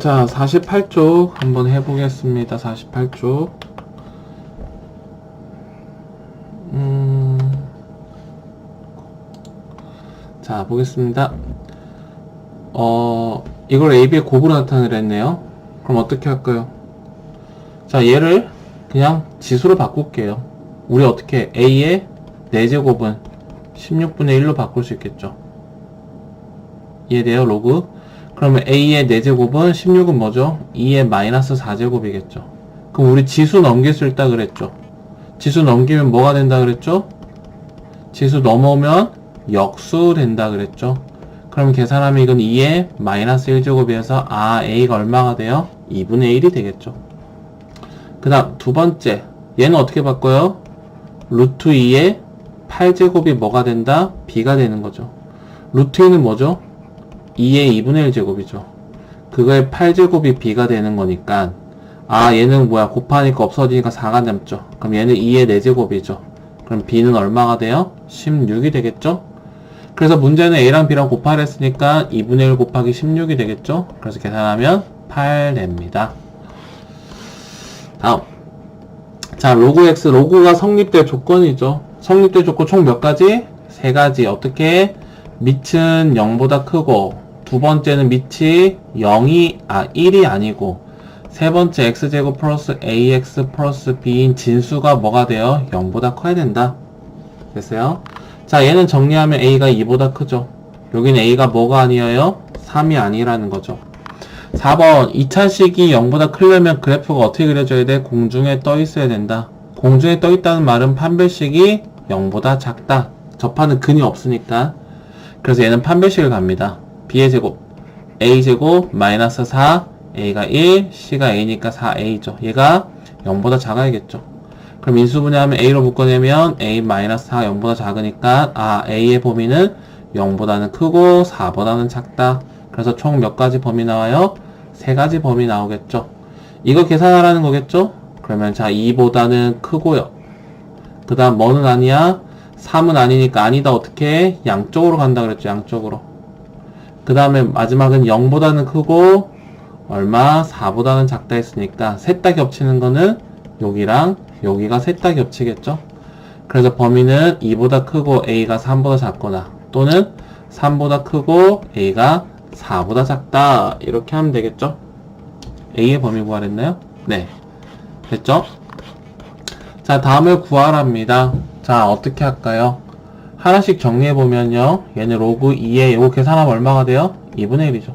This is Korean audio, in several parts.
자, 48쪽 한번 해보겠습니다. 48쪽. 음, 자, 보겠습니다. 어, 이걸 AB의 곱으로 나타내려 했네요. 그럼 어떻게 할까요? 자, 얘를 그냥 지수로 바꿀게요. 우리 어떻게 A의 4제곱은 16분의 1로 바꿀 수 있겠죠. 이해돼요, 로그? 그러면 A의 4제곱은 16은 뭐죠? 2의 마이너스 4제곱이겠죠. 그럼 우리 지수 넘길 수 있다 그랬죠. 지수 넘기면 뭐가 된다 그랬죠? 지수 넘어오면 역수 된다 그랬죠. 그럼 계산하면 이건 2의 마이너스 1제곱이어서 아 A가 얼마가 돼요? 2분의 1이 되겠죠. 그 다음 두 번째 얘는 어떻게 바꿔요? 루트 2의 8제곱이 뭐가 된다? B가 되는 거죠. 루트 2는 뭐죠? 2의 2분의 1 제곱이죠. 그거의 8제곱이 b가 되는 거니까 아 얘는 뭐야 곱하니까 없어지니까 4가 남죠. 그럼 얘는 2의 4제곱이죠. 그럼 b는 얼마가 돼요? 16이 되겠죠? 그래서 문제는 a랑 b랑 곱하려 했으니까 2분의 1 곱하기 16이 되겠죠? 그래서 계산하면 8 됩니다. 다음 자 로그 x 로그가 성립될 조건이죠. 성립될 조건 총 몇 가지? 세 가지. 어떻게? 밑은 0보다 크고 두 번째는 밑이 0이 아 1이 아니고 세 번째 x제곱 플러스 ax 플러스 b인 진수가 뭐가 돼요? 0보다 커야 된다. 됐어요? 자 얘는 정리하면 a가 2보다 크죠. 여기는 a가 뭐가 아니에요? 3이 아니라는 거죠. 4번 2차식이 0보다 크려면 그래프가 어떻게 그려져야 돼? 공중에 떠 있어야 된다. 공중에 떠 있다는 말은 판별식이 0보다 작다. 접하는 근이 없으니까. 그래서 얘는 판별식을 갑니다. B의 제곱, a 제곱, 마이너스 4, a가 1, c가 a니까 4a죠. 얘가 0보다 작아야겠죠. 그럼 인수분해하면 a로 묶어내면 a 마이너스 4, 0보다 작으니까 아 a의 범위는 0보다는 크고 4보다는 작다. 그래서 총 몇 가지 범위 나와요? 세 가지 범위 나오겠죠. 이거 계산하라는 거겠죠? 그러면 자 2보다는 크고요. 그 다음 뭐는 아니야? 3은 아니니까 아니다 어떻게 해? 양쪽으로 간다 그랬죠 양쪽으로 그 다음에 마지막은 0보다는 크고 얼마? 4보다는 작다 했으니까 셋 다 겹치는 거는 여기랑 여기가 셋 다 겹치겠죠 그래서 범위는 2보다 크고 a가 3보다 작거나 또는 3보다 크고 a가 4보다 작다 이렇게 하면 되겠죠 a의 범위 구하랬나요? 네 됐죠? 자 다음을 구하랍니다 자, 어떻게 할까요? 하나씩 정리해보면요. 얘는 로그 2에 이거 계산하면 얼마가 돼요? 2분의 1이죠.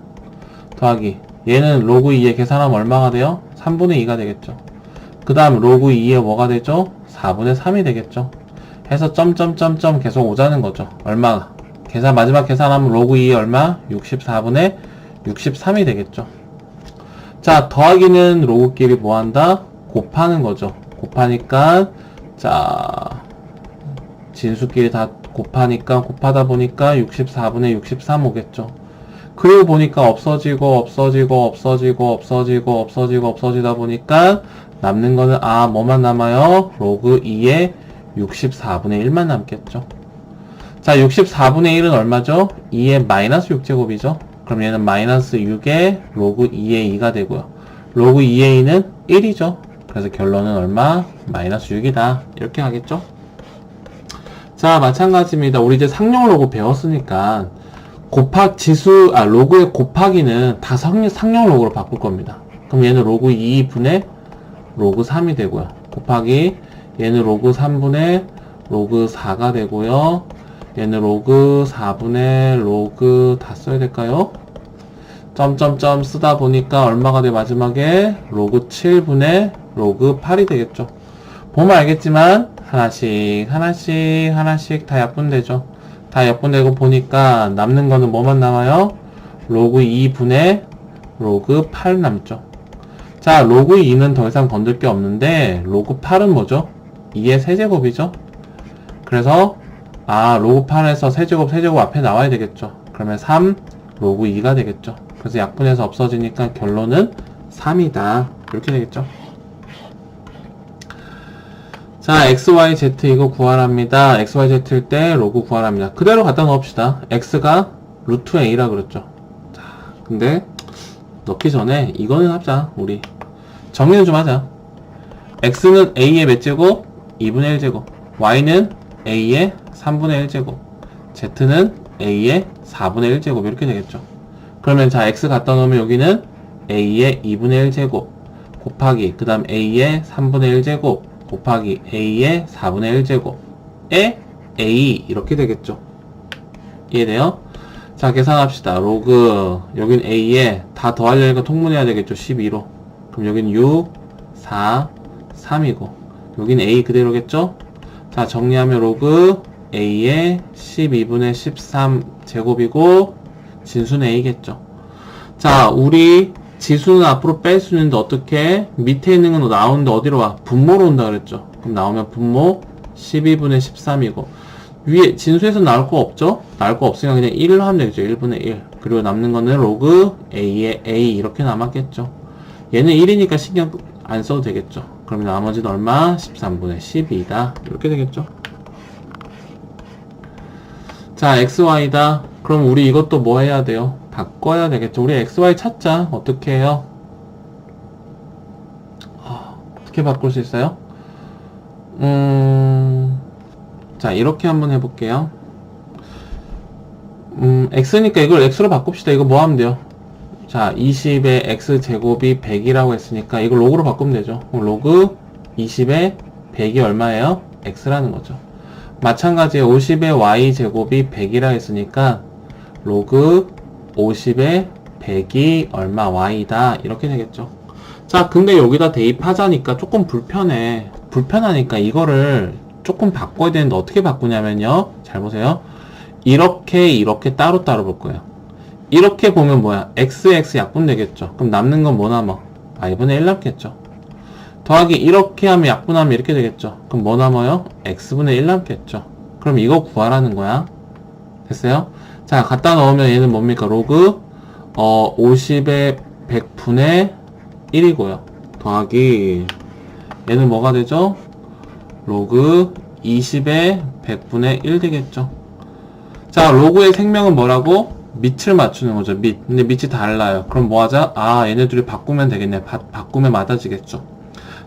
더하기. 얘는 로그 2에 계산하면 얼마가 돼요? 3분의 2가 되겠죠. 그 다음 로그 2에 뭐가 되죠? 4분의 3이 되겠죠. 해서 점점점점 계속 오자는 거죠. 얼마? 계산, 마지막 계산하면 로그 2에 얼마? 64분의 63이 되겠죠. 자, 더하기는 로그끼리 뭐 한다? 곱하는 거죠. 곱하니까, 자, 진수끼리 다 곱하니까 곱하다 보니까 64분의 63 오겠죠. 그리고 보니까 없어지고 없어지고 없어지고 없어지고 없어지고 없어지다 보니까 남는 거는 아 뭐만 남아요? 로그 2에 64분의 1만 남겠죠. 자 64분의 1은 얼마죠? 2의 마이너스 6제곱이죠. 그럼 얘는 마이너스 6에 로그 2의 2가 되고요. 로그 2의 2는 1이죠. 그래서 결론은 얼마? 마이너스 6이다. 이렇게 하겠죠? 자, 마찬가지입니다. 우리 이제 상용 로고 배웠으니까 곱하 지수 아 로그의 곱하기는 다 상용, 상용 로고로 바꿀 겁니다. 그럼 얘는 로그 2분의 로그 3이 되고요. 곱하기 얘는 로그 3분의 로그 4가 되고요. 얘는 로그 4분의 로그 다 써야 될까요? 점점점 쓰다 보니까 얼마가 돼 마지막에 로그 7분의 로그 8이 되겠죠. 보면 알겠지만 하나씩 하나씩 하나씩 다 약분되죠. 다 약분되고 보니까 남는 거는 뭐만 남아요? 로그 2분의 로그 8 남죠. 자, 로그 2는 더 이상 건들 게 없는데 로그 8은 뭐죠? 2의 세제곱이죠. 그래서 아, 로그 8에서 세제곱 세제곱 앞에 나와야 되겠죠. 그러면 3 로그 2가 되겠죠. 그래서 약분해서 없어지니까 결론은 3이다. 이렇게 되겠죠. 자, XYZ 이거 구하랍니다. XYZ일 때 로그 구하랍니다. 그대로 갖다 넣읍시다. X가 루트 A라 그랬죠. 자, 근데 넣기 전에 이거는 합자 우리 정리는 좀 하자 x는 a의 몇 제곱? 2분의 1 제곱 y는 a의 3분의 1 제곱 z는 a의 4분의 1 제곱 이렇게 되겠죠 그러면 자 x 갖다 놓으면 여기는 a의 2분의 1 제곱 곱하기 그 다음 a의 3분의 1 제곱 곱하기 a의 4분의 1제곱에 a 이렇게 되겠죠. 이해돼요? 자 계산합시다. 로그. 여긴 a에 다 더하려니까 통분해야 되겠죠. 12로. 그럼 여긴 6 4 3이고. 여긴 a 그대로겠죠? 자 정리하면 로그 a의 12분의 13 제곱이고 진수는 a겠죠. 자 우리 지수는 앞으로 뺄 수 있는데 어떻게 밑에 있는 건 나오는데 어디로 와 분모로 온다 그랬죠 그럼 나오면 분모 12분의 13이고 위에 진수에서 나올 거 없죠? 나올 거 없으니까 그냥 1로 하면 되겠죠. 1분의 1. 그리고 남는 거는 로그 A의 A 이렇게 남았겠죠. 얘는 1이니까 신경 안 써도 되겠죠. 그러면 나머지는 얼마? 13분의 12다. 이렇게 되겠죠. 자, XY다. 그럼 우리 이것도 뭐 해야 돼요? 바꿔야 되겠죠. 우리 XY 찾자. 어떻게 해요? 아, 어떻게 바꿀 수 있어요? 음... 자, 이렇게 한번 해볼게요. 음, x니까 이걸 x로 바꿉시다. 이거 뭐 하면 돼요? 자, 20의 x제곱이 100이라고 했으니까 이걸 로그로 바꾸면 되죠. 로그 20의 100이 얼마예요? x라는 거죠. 마찬가지에 50의 y제곱이 100이라 했으니까 로그 50의 100이 얼마 y다 이렇게 되겠죠. 자, 근데 여기다 대입하자니까 조금 불편해. 불편하니까 이거를 조금 바꿔야 되는데 어떻게 바꾸냐면요. 잘 보세요. 이렇게 이렇게 따로따로 볼 거예요. 이렇게 보면 뭐야? x, x 약분 되겠죠. 그럼 남는 건 뭐 남아? y분의 1 남겠죠. 더하기 이렇게 하면 약분하면 이렇게 되겠죠. 그럼 뭐 남아요? x분의 1 남겠죠. 그럼 이거 구하라는 거야. 됐어요? 자, 갖다 넣으면 얘는 뭡니까? 로그 어 50의 100분의 1이고요. 더하기 얘는 뭐가 되죠? 로그 20의 100분의 1 되겠죠. 자, 로그의 생명은 뭐라고? 밑을 맞추는 거죠, 밑. 근데 밑이 달라요. 그럼 뭐 하자? 아, 얘네들이 바꾸면 되겠네. 바, 바꾸면 맞아지겠죠.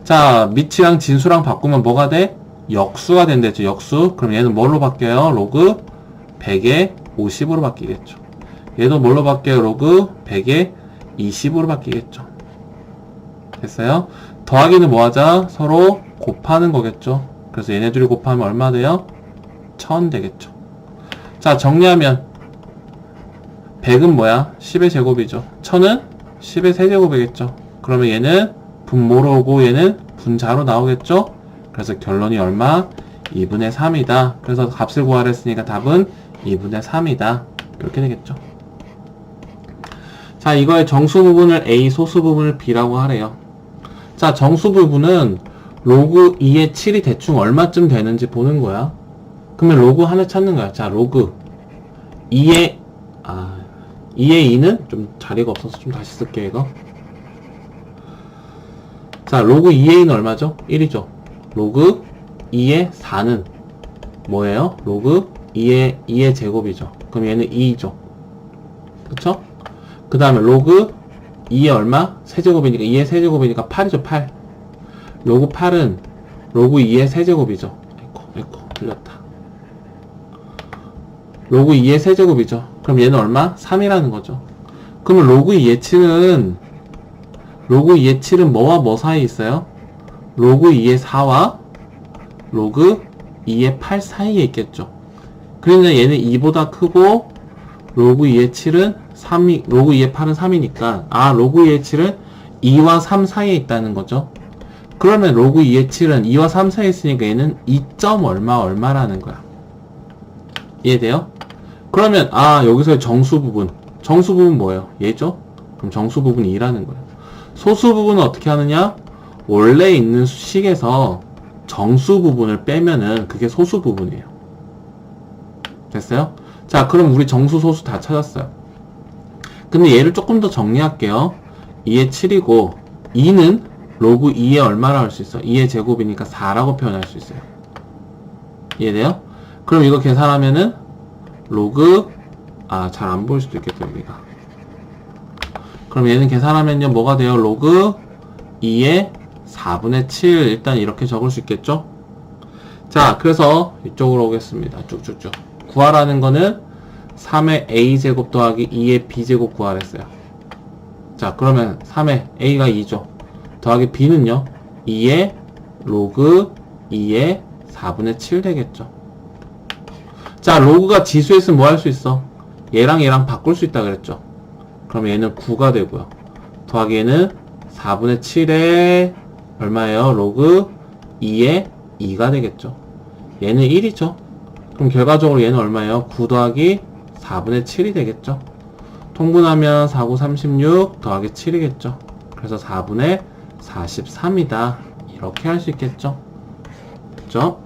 자, 밑이랑 진수랑 바꾸면 뭐가 돼? 역수가 된대죠, 역수. 그럼 얘는 뭘로 바뀌어요? 로그 100에 50으로 바뀌겠죠. 얘도 뭘로 바뀌어요? 로그 100에 20으로 바뀌겠죠. 됐어요? 더하기는 뭐 하자? 서로 곱하는 거겠죠. 그래서 얘네 둘이 곱하면 얼마 돼요? 1000 되겠죠. 자, 정리하면 100은 뭐야? 10의 제곱이죠. 1000은 10의 세제곱이겠죠. 그러면 얘는 분모로 오고 얘는 분자로 나오겠죠? 그래서 결론이 얼마? 2분의 3이다. 그래서 값을 구하라 했으니까 답은 2분의 3이다. 이렇게 되겠죠. 자, 이거의 정수 부분을 A, 소수 부분을 B라고 하래요. 자, 정수 부분은 로그 2의 7이 대충 얼마쯤 되는지 보는 거야. 그러면 로그 하나 찾는 거야. 자, 로그 2의 아 2의 2는 좀 자리가 없어서 좀 다시 쓸게요, 이거. 자, 로그 2의 2는 얼마죠? 1이죠. 로그 2의 4는 뭐예요? 로그 2의 2의 제곱이죠. 그럼 얘는 2죠. 그쵸? 그 다음에 로그 2의 얼마? 세제곱이니까 2의 세제곱이니까 8이죠, 8. 로그 8은 로그 2의 세제곱이죠. 아이고, 아이고, 틀렸다. 로그 2의 세제곱이죠. 그럼 얘는 얼마? 3이라는 거죠. 그러면 로그 2의 7은 로그 2의 7은 뭐와 뭐 사이에 있어요? 로그 2의 4와 로그 2의 8 사이에 있겠죠. 그러면 얘는 2보다 크고 로그 2의 7은 3이 로그 2의 8은 3이니까 아 로그 2의 7은 2와 3 사이에 있다는 거죠. 그러면 로그 2의 7은 2와 3 사이에 있으니까 얘는 2점 얼마 얼마라는 거야. 이해돼요? 그러면 아 여기서 정수 부분 정수 부분 뭐예요? 얘죠? 그럼 정수 부분이 2라는 거예요. 소수 부분은 어떻게 하느냐? 원래 있는 식에서 정수 부분을 빼면은 그게 소수 부분이에요. 됐어요? 자, 그럼 우리 정수, 소수 다 찾았어요. 근데 얘를 조금 더 정리할게요. 2의 7이고, 2는 로그 2의 얼마라고 할수 있어? 2의 제곱이니까 4라고 표현할 수 있어요. 이해돼요? 그럼 이거 계산하면은, 로그, 아, 잘 안 보일 수도 있겠다, 여기가. 그럼 얘는 계산하면요, 뭐가 돼요? 로그 2의 4분의 7. 일단 이렇게 적을 수 있겠죠? 자, 그래서 이쪽으로 오겠습니다. 쭉쭉쭉. 구하라는 거는 3의 a제곱 더하기 2의 b제곱 구하랬어요. 자, 그러면 3의 a가 2죠. 더하기 b는요, 2의 로그 2의 4분의 7 되겠죠. 자, 로그가 지수였으면 뭐할 수 있어? 얘랑 얘랑 바꿀 수 있다 그랬죠. 그럼 얘는 9가 되고요. 더하기 얘는 4분의 7에 얼마예요? 로그 2에 2가 되겠죠. 얘는 1이죠. 그럼 결과적으로 얘는 얼마예요? 9 더하기 4분의 7이 되겠죠. 통분하면 4, 9, 36 더하기 7이겠죠. 그래서 4분의 43이다. 이렇게 할 수 있겠죠. 됐죠?